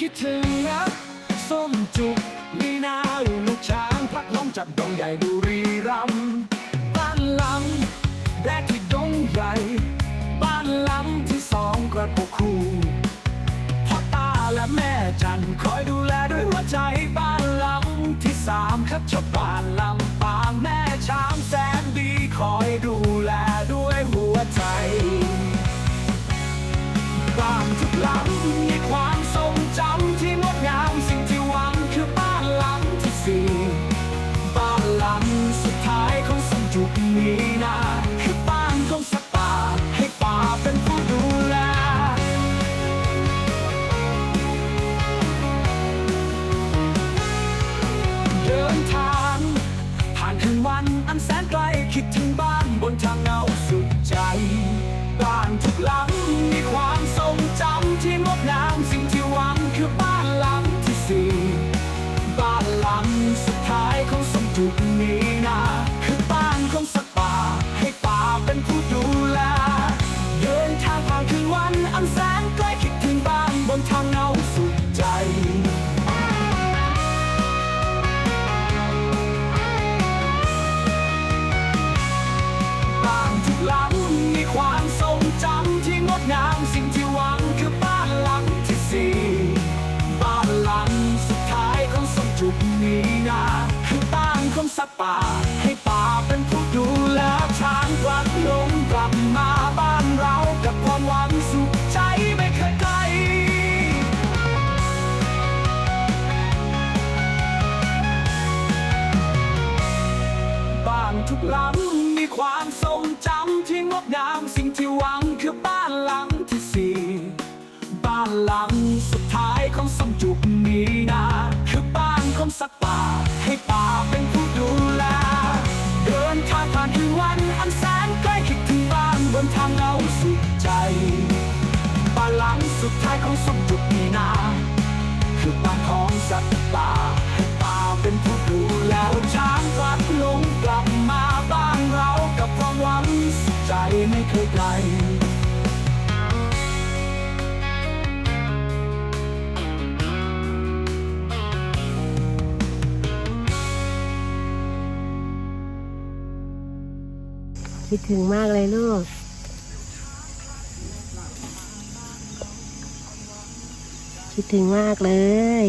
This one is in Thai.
คิดถึงนะส้มจุกมีนาลูกช้างพลัดหลงจากดงใหญ่บุรีรัมย์บ้านหลังแรกที่ดงใหญ่ บ้านหลังที่สองกระปกคูพ่อตาและแม่จันคอยดูแลด้วยหัวใจบ้านหลังที่สามครับเจ้าบ้านลำปางแม่ช้างแสนดีคอยดูแลด้วยหัวใจบ้านทุกหลัง มจุก ลังมีความทรงจำที่งดงามสิ่งที่หวังคือบ้านหลังที่สี่บ้านหลังสุดท้ายของสมจุกนี้นะคือบ้านของสัตว์ป่าให้ป่าเป็นผู้ดูแล เดินทางผ่านคืนวันอันแสนใกล้คิดถึงบ้านบนทางเงาสุดใจบ้านหลังสุดท้ายของสมจุกนี้นะคือบ้านของสัตว์ ใจไม่เคยไกลคิดถึงมากเลยลูก คิดถึงมากเลย